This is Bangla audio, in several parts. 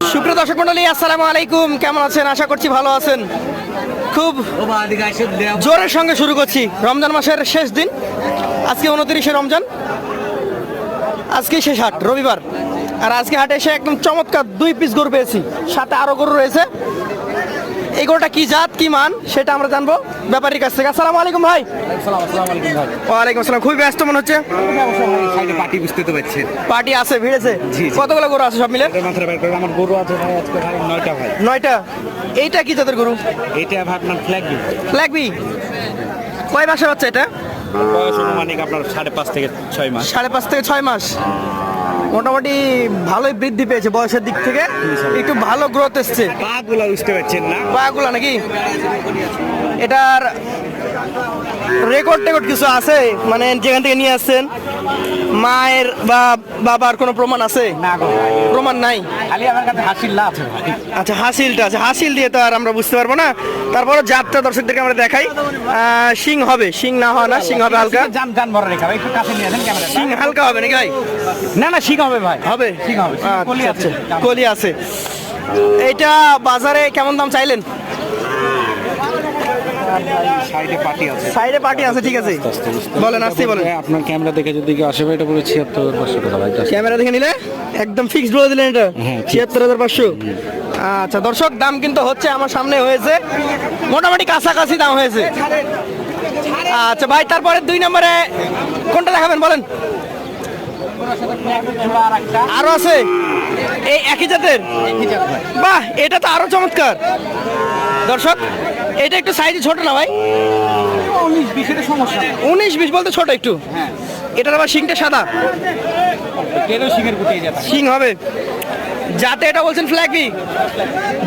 সুপ্রিয় দর্শক মন্ডলী আসসালামু আলাইকুম। কেমন আছেন? আশা করছি ভালো আছেন। খুব জোরের সঙ্গে শুরু করছি রমজান মাসের শেষ দিন। আজকে উনত্রিশে রমজান। আজকে শেষ হাট, রবিবার। আর আজকে হাটে এসে একদম চমৎকার দুই পিস গরু পেয়েছি। সাথে আরও গরু রয়েছে। এই গরুটা কি জাত কি মান সেটা আমরা জানব ব্যাপারীর কাছ থেকে। আসসালামু আলাইকুম ভাই। ওয়ালাইকুম আসসালাম খুবই ব্যস্ত মনে হচ্ছে। পার্টি বুঝতে তো পারছেন। পার্টি আছে ভিড়েছে। কতগুলো গরু আছে সব মিলে? আমার গরু আছে ভাই আজকে ভাই নয়টা ভাই। নয়টা। এইটা কি জাতের গরু? এটা ভাই আপনার ফ্ল্যাগ লাগবি কয় মাসের হচ্ছে এটা? বয়স অনুমানিক আপনার সাড়ে পাঁচ থেকে ছয় মাস। সাড়ে পাঁচ থেকে ছয় মাস। মোটামুটি ভালোই বৃদ্ধি পেয়েছে বয়সের দিক থেকে। একটু ভালো গ্রোথ এসছে। পা গুলা বুঝতে পারছেন না? গুলা নাকি? এটার রেকর্ড টেকর্ড কিছু আছে? মানে যেখান থেকে নিয়ে আসছেন? মায়ের বা বাবার কোনো প্রমাণ আছে? প্রমাণ নাই? আচ্ছা হাসিলটা আছে। হাসিল দিয়ে তো আর আমরা বুঝতে পারব না। তারপরে জাতটা দর্শকদেরকে আমরা দেখাই। শিং হবে। শিং না হয় না শিং হবে হালকা। শিং হালকা হবে নাকি ভাই? না না শিখ হবে ভাই। হবে? শিং হবে কলি আচ্ছা, আছে। আচ্ছা, কলি আছে। এইটা বাজারে কেমন দাম চাইলেন? সাইডে পার্টি আছে। সাইডে পার্টি আছে ঠিক আছে। বলেন আসতেই বলেন। আপনার ক্যামেরা দেখে যদি কেউ আসে এটা পুরো ছিয়াত্তর পাঁচশো টাকা ভাই ক্যামেরা দেখে নিলে একদম ফিক্সড বলে দিলেন এটা। হ্যাঁ, ছিয়াত্তর হাজার পাঁচশো। আচ্ছা দর্শক দাম কিন্তু হচ্ছে আমার সামনে হয়েছে। মোটামুটি কাছাকাছি দাম হয়েছে। আচ্ছা ভাই তারপরে দুই নম্বরে কোনটা দেখাবেন বলেন। আরও আছে? এই একই জাতের? বাহ এটা তো আরও চমৎকার। দর্শক এটা একটু সাইজে ছোট না ভাই? উনিশ বিশ বলতে ছোট একটু। এটার আবার শিংটা সাদা। শিং হবে। যাতে এটা বলছেন ফ্ল্যাগবি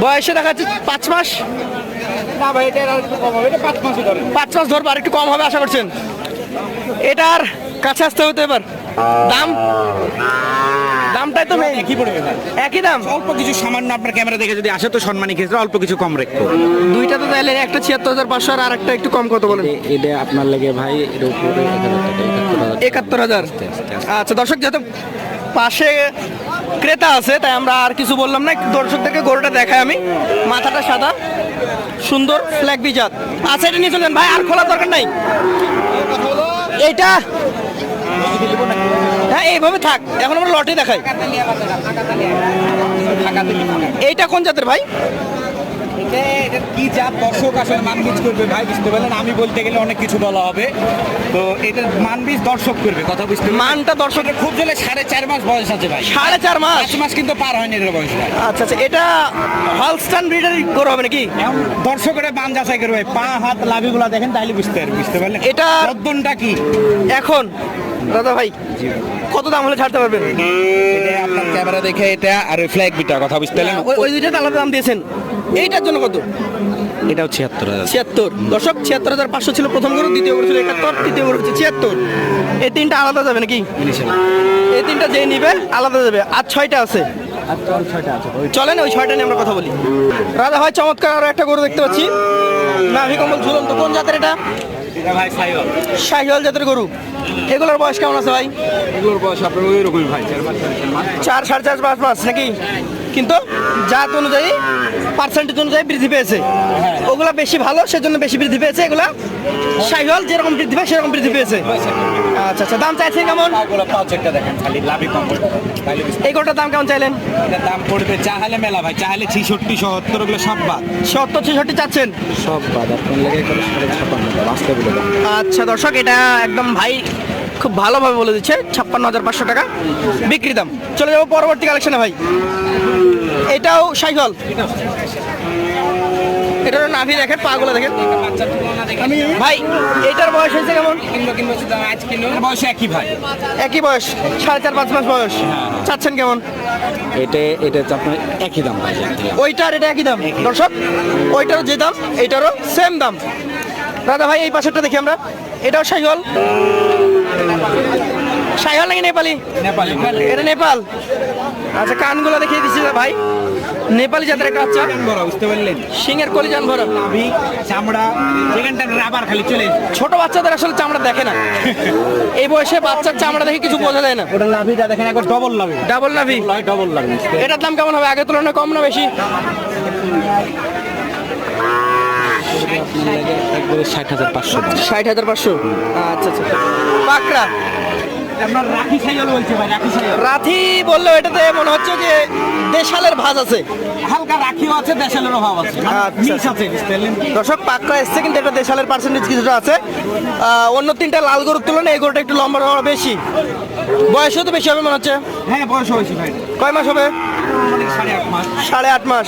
বয়সে দেখা যাচ্ছে পাঁচ মাস। পাঁচ মাস ধরবো আর একটু কম হবে আশা করছেন। এটার কাছে আসতে হতে এবার। দাম? দামটাই তো main। একই পড়বে একই দাম? অল্প কিছু সামান্য আপনার ক্যামেরা দেখে যদি আসে তো সম্মানী ক্ষেত্রে অল্প কিছু কম রাখব দুইটা তো তাইলে একটা ছিয়াত্তর হাজার পাঁচশো আর আরেকটা একটু কম কত বলেন? এটা আপনার লাগে ভাই এর উপরে একাত্তর হাজার আচ্ছা দর্শক যেহেতু পাশে ক্রেতা আছে তাই আমরা আর কিছু বললাম না। দর্শকদেরকে গরুটা দেখাই আমি। মাথাটা সাদা সুন্দর ফ্ল্যাগ বিজাত। আচ্ছা এটা নিয়ে চলেন ভাই আর খোলার দরকার নাই। এইটা এইভাবে থাক এখন আমরা লটে দেখাই। এইটা কোন জাতের ভাই? কি জাত? দর্শক আসলে মানবীজ করবে ভাই বুঝতে পারলেন। আমি বলতে গেলে অনেক কিছু বলা হবে। তো এটা মানবীজ দর্শক করবে কথা বুঝতে মানটা দর্শক এটা খুব জলে সাড়ে চার মাস বয়স আছে ভাই। সাড়ে চার মাস? পাঁচ মাস কিন্তু পার হয়নি এটার বয়স ভাই। আচ্ছা আচ্ছা এটা হলস্টান ব্রিডার গরু হবে নাকি? দর্শকেরা বান যাচাই করবে। পা হাত লাভিগুলা দেখেন তাইলে বুঝতে পারবে বুঝতে পারলেন? এটা- রদ্দনটা কি? এখন দাদা ভাই কত দাম হলে ছাড়তে পারবেন? আপনার ক্যামেরা দেখে এটা আর ওই ফ্ল্যাগ বিটা কথা বুঝতে পারলেন? ওই দুইটা আলাদা দাম দিয়েছেন। এইটার জন্য কত? এটাও ছিয়াত্তর হাজার। ছিয়াত্তর। দশক ছিয়াত্তর হাজার পাঁচশো ছিল প্রথম গরু দ্বিতীয় গরু ছিল একাত্তর তৃতীয় গরু হচ্ছে ছিয়াত্তর। এই তিনটা আলাদা যাবে নাকি? এই তিনটা যে নিবে আলাদা যাবে। আর ছয়টা আছে। চলেন ওই ছয়টা নিয়ে আমরা কথা বলি। রাজা ভাই চমৎকার আরও একটা গরু দেখতে পাচ্ছি। নাভি কম্বল ঝুলন্ত। কোন জাতের এটা? শাহিওয়াল জাতের গরু। এগুলোর বয়স কেমন আছে ভাই? এগুলোর বয়স আপনার ওই রকমই ভাই চার সাড়ে চার পাঁচ মাস নাকি? কিন্তু জাত অনুযায়ী পার্সেন্টেজ অনুযায়ী বৃদ্ধি পেয়েছে। ওগুলা বেশি ভালো সেজন্য বেশি বৃদ্ধি পেয়েছে। এগুলা শাহিওয়াল যেরকম বৃদ্ধি পায় সেরকম বৃদ্ধি পেয়েছে। আচ্ছা আচ্ছা দাম চাইছেন কেমন? একটা দেখেন খালি লাভি কম। এই গরুটার দাম কেমন চাইলেন? এটার দাম পড়বে চাহালে মেলা ভাই চাহালে ছিষট্টি সত্তর ওগুলো সব বাদ। সত্তর ছেষট্টি চাচ্ছেন? সব বাদ আপনার লাগে ছাপান্ন আচ্ছা দর্শক এটা একদম ভাই খুব ভালোভাবে বলে দিচ্ছে ছাপ্পান্ন হাজার পাঁচশো টাকা বিক্রি দাম। চলে যাব পরবর্তী কালেকশনে ভাই। এটাও সাইকেল এটারও নাভি দেখেন পাগুলো দেখেন। ভাই এটার বয়স হয়েছে কেমন? বয়স একই ভাই। একই বয়স সাড়ে চার পাঁচ মাস বয়স। চাচ্ছেন কেমন? এটা এটা আপনার একই দাম ভাই ওইটার এটা একই দাম? দর্শক ওইটারও যে দাম এইটারও সেম দাম। দাদা ভাই এই পাশেরটা দেখি আমরা। এটাও সাইহল সাইহল নাকি নেপালি? নেপালি। এটা নেপাল। আচ্ছা কানগুলো দেখিয়ে দিচ্ছি ভাই। নেপালি জাতের একটা বাচ্চা। ভরা বুঝতে পারলেন সিংয়ের কলিজান ভরা। নাভি চামড়া যেখানটা রাবার খালি চলে ছোট বাচ্চাদের আসলে চামড়া দেখে না। এই বয়সে বাচ্চার চামড়া দেখে কিছু বোঝা যায় না। ওটা নাভিটা দেখেন একবার ডবল নাভি ডাবল নাভি ডবল নাভি। এটার দাম কেমন হবে? আগের তুলনায় কম না বেশি? ষাট হাজার পাঁচশো। ষাট হাজার পাঁচশো? আচ্ছা আচ্ছা। পাকড়া। রাখি বলল এটাতে মনে হচ্ছে যে দেশালের ভাজ আছে। হালকা রাখিও আছে দেশালের অভাব আছে। আচ্ছা। মিক্স আছে দর্শক পাকড়া এসছে কিন্তু এটা দেশালের পার্সেন্টেজ কিছুটা আছে। অন্য তিনটা লাল গরুর তুলনায় এই গরুটা একটু লম্বা বেশি। বয়সও তো বেশি হবে মনে হচ্ছে। হ্যাঁ বয়স হয়েছে ভাই। কয় মাস হবে? মানে সাড়ে আট মাস।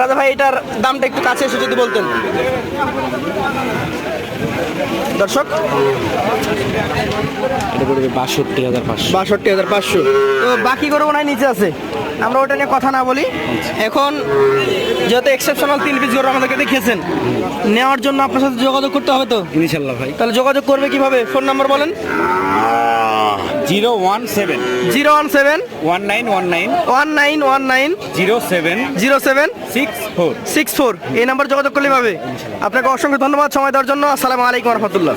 রাজা ভাই এটার দামটা একটু কাছে এসে যদি বলতেন। দর্শক? বাষট্টি হাজার পাঁচশো। বাষট্টি হাজার পাঁচশো। তো বাকি গরু মনে নিচে আছে। আমরা ওটা নিয়ে কথা না বলি। এখন যেহেতু এক্সেপশনাল তিন পিস গরু আমাদেরকে দেখিয়েছেন নেওয়ার জন্য আপনার সাথে যোগাযোগ করতে হবে তো? ইনশাল্লাহ ভাই। তাহলে যোগাযোগ করবে কীভাবে? ফোন নাম্বার বলেন। Zero one seven. Zero one seven. One nine one nine. One nine one nine. Zero seven. Zero seven. Six four. Six four. এই নাম্বার যোগাযোগ করলে পাবে। আপনাকে অসংখ্য ধন্যবাদ সময় দেওয়ার জন্য। আসসালামু আলাইকুম রহমতুল্লাহ।